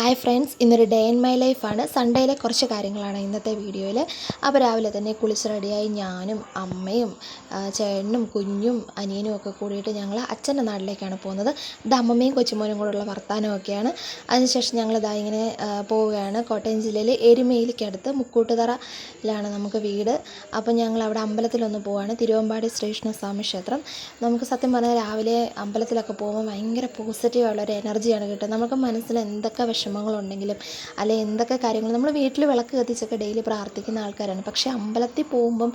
Hi friends ഇന്നൊരു day in my ലൈഫാണ് സൺഡേയിലെ കുറച്ച് കാര്യങ്ങളാണ് ഇന്നത്തെ വീഡിയോയിൽ അപ്പോൾ രാവിലെ തന്നെ കുളിച്ച് റെഡിയായി ഞാനും അമ്മയും ചേട്ടനും കുഞ്ഞും അനിയനും ഒക്കെ കൂടിയിട്ട് ഞങ്ങൾ അച്ഛന്റെ നാട്ടിലേക്കാണ് പോകുന്നത്. ഇത് അമ്മമ്മയും കൊച്ചുമോനും കൂടെയുള്ള വർത്തമാനമൊക്കെയാണ് അതിനുശേഷം ഞങ്ങൾ ഇതാ ഇങ്ങനെ പോവുകയാണ്. കോട്ടയം ജില്ലയിൽ എരുമയിലേക്കടുത്ത് മുക്കൂട്ടുതറയിലാണ് നമുക്ക് വീട്. അപ്പോൾ ഞങ്ങൾ അവിടെ അമ്പലത്തിലൊന്ന് പോവുകയാണ് തിരുവമ്പാടി ശ്രീകൃഷ്ണസ്വാമി ക്ഷേത്രം. നമുക്ക് സത്യം പറഞ്ഞാൽ രാവിലെ അമ്പലത്തിലൊക്കെ പോകുമ്പോൾ ഭയങ്കര പോസിറ്റീവായുള്ള ഒരു എനർജിയാണ് കിട്ടുന്നത് നമുക്ക് മനസ്സിൽ എന്തൊക്കെ വിഷമങ്ങളുണ്ടെങ്കിലും അല്ലെ എന്തൊക്കെ കാര്യങ്ങൾ നമ്മൾ വീട്ടിൽ വിളക്ക് കത്തിച്ചൊക്കെ ഡെയിലി പ്രാർത്ഥിക്കുന്ന ആൾക്കാരാണ്. പക്ഷേ അമ്പലത്തിൽ പോകുമ്പം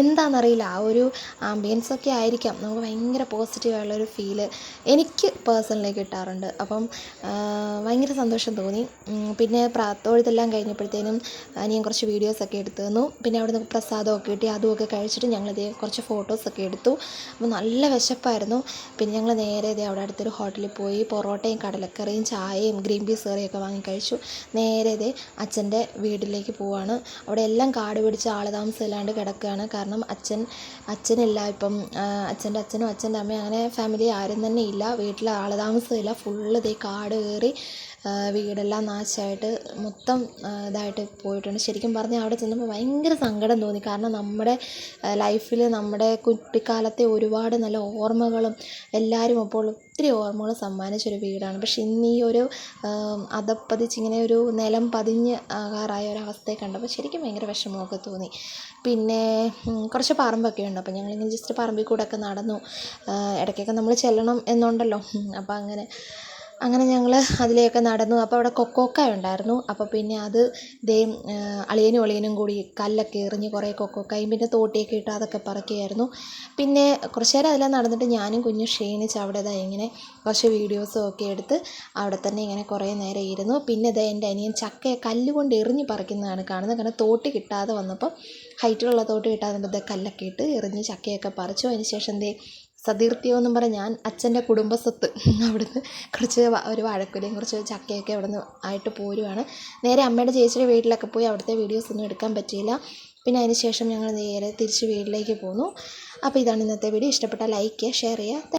എന്താണെന്നറിയില്ല ആ ഒരു ആംബിയൻസ് ഒക്കെ ആയിരിക്കാം. നമുക്ക് ഭയങ്കര പോസിറ്റീവായുള്ളൊരു ഫീൽ എനിക്ക് പേഴ്സണലി കിട്ടാറുണ്ട്. അപ്പം ഭയങ്കര സന്തോഷം തോന്നി. പിന്നെ പ്രാത്തോഴത്തെല്ലാം കഴിഞ്ഞപ്പോഴത്തേനും ഞാൻ കുറച്ച് വീഡിയോസൊക്കെ എടുത്തു തന്നു. പിന്നെ അവിടെ നിന്ന് പ്രസാദമൊക്കെ കിട്ടി. അതുമൊക്കെ കഴിച്ചിട്ട് ഞങ്ങൾ ഞങ്ങളിതേ കുറച്ച് ഫോട്ടോസൊക്കെ എടുത്തു. അപ്പോൾ നല്ല വിശപ്പായിരുന്നു. പിന്നെ ഞങ്ങൾ നേരെ ഇതേ അവിടെ അടുത്തൊരു ഹോട്ടലിൽ പോയി പൊറോട്ടയും കടലക്കറിയും ചായയും ഗ്രീൻ പീസ് കറിയൊക്കെ വാങ്ങി കഴിച്ചു. നേരെ ഇതേ അച്ഛന്റെ വീട്ടിലേക്ക് പോവാണ്. അവിടെ എല്ലാം കാട് പിടിച്ച് ആളുതാമസം ഇല്ലാണ്ട് കിടക്കുകയാണ്. കാരണം അച്ഛൻ അച്ഛനില്ല ഇപ്പം. അച്ഛന്റെ അച്ഛനും അച്ഛന്റെ അമ്മയും അങ്ങനെ ഫാമിലി ആരും തന്നെ ഇല്ല. വീട്ടിൽ ആളുതാമസമില്ല ഫുള്ള് ഇതേ കാട് കയറി വീടെല്ലാം നാശമായിട്ട് മൊത്തം ഇതായിട്ട് പോയിട്ടുണ്ട്. ശരിക്കും പറഞ്ഞാൽ അവിടെ ചെന്നപ്പോൾ ഭയങ്കര സങ്കടം തോന്നി. കാരണം നമ്മുടെ ലൈഫിൽ നമ്മുടെ കുട്ടിക്കാലത്തെ ഒരുപാട് നല്ല ഓർമ്മകളും എല്ലാവരും അപ്പോൾ ഒത്തിരി ഓർമ്മകൾ സമ്മാനിച്ചൊരു വീടാണ്. പക്ഷെ ഇന്ന് ഈ ഒരു ആം, അധപ്പതിച്ചിങ്ങനെ ഒരു നിലം പതിഞ്ഞ് ആകാറായ ഒരവസ്ഥയെ കണ്ടപ്പോൾ ശരിക്കും ഭയങ്കര വിഷമമൊക്കെ തോന്നി. പിന്നെ കുറച്ച് പറമ്പൊക്കെ ഉണ്ട്. അപ്പോൾ ഞങ്ങളിങ്ങനെ ജസ്റ്റ് പറമ്പിൽ കൂടെ ഒക്കെ നടന്നു ഇടയ്ക്കൊക്കെ നമ്മൾ ചെല്ലണം എന്നുണ്ടല്ലോ. അപ്പോൾ അങ്ങനെ അങ്ങനെ ഞങ്ങൾ അതിലെയൊക്കെ നടന്നു. അപ്പോൾ അവിടെ കൊക്കോക്ക ഉണ്ടായിരുന്നു. അപ്പോൾ പിന്നെ അത് ദേ അളിയനും ഒളിയനും കൂടി കല്ലൊക്കെ എറിഞ്ഞ് കുറേ കൊക്കോക്കായും പിന്നെ തോട്ടിയൊക്കെ ഇട്ട് അതൊക്കെ പറക്കുകയായിരുന്നു. പിന്നെ കുറച്ച് നേരം അതെല്ലാം നടന്നിട്ട് ഞാനും കുഞ്ഞും ക്ഷീണിച്ച് അവിടെ ഇതാ ഇങ്ങനെ കുറച്ച് വീഡിയോസും ഒക്കെ എടുത്ത് അവിടെ തന്നെ ഇങ്ങനെ കുറേ നേരം ഇരുന്നു. പിന്നെ ഇതാ എന്റെ അനിയൻ ചക്കയെ കല്ലുകൊണ്ട് എറിഞ്ഞ് പറിക്കുന്നതാണ് കാണുന്നത്. കാരണം തോട്ടി കിട്ടാതെ വന്നപ്പോൾ ഹൈറ്റിലുള്ള തോട്ടി കിട്ടാതെ വന്നപ്പോൾ കല്ലൊക്കെ ഇട്ട് എറിഞ്ഞ് ചക്കയൊക്കെ പറിച്ചു. അതിന് ശേഷം ദേ സതീർത്യോ എന്നും ഞാൻ അച്ഛന്റെ കുടുംബസ്വത്ത്. അവിടുന്ന് കുറച്ച് ഒരു വാഴക്കുലയും കുറച്ച് ചക്കയൊക്കെ അവിടുന്ന് ആയിട്ട് പോരുവാണ്. നേരെ അമ്മയുടെ ചേച്ചിയുടെ വീട്ടിലൊക്കെ പോയി അവിടുത്തെ വീഡിയോസ് ഒന്നും എടുക്കാൻ പറ്റിയില്ല. പിന്നെ അതിന് ശേഷം ഞങ്ങൾ നേരെ തിരിച്ച് വീട്ടിലേക്ക് പോന്നു. അപ്പോൾ ഇതാണ് ഇന്നത്തെ വീഡിയോ. ഇഷ്ടപ്പെട്ടാൽ ലൈക്ക് ചെയ്യുക ഷെയർ ചെയ്യുക.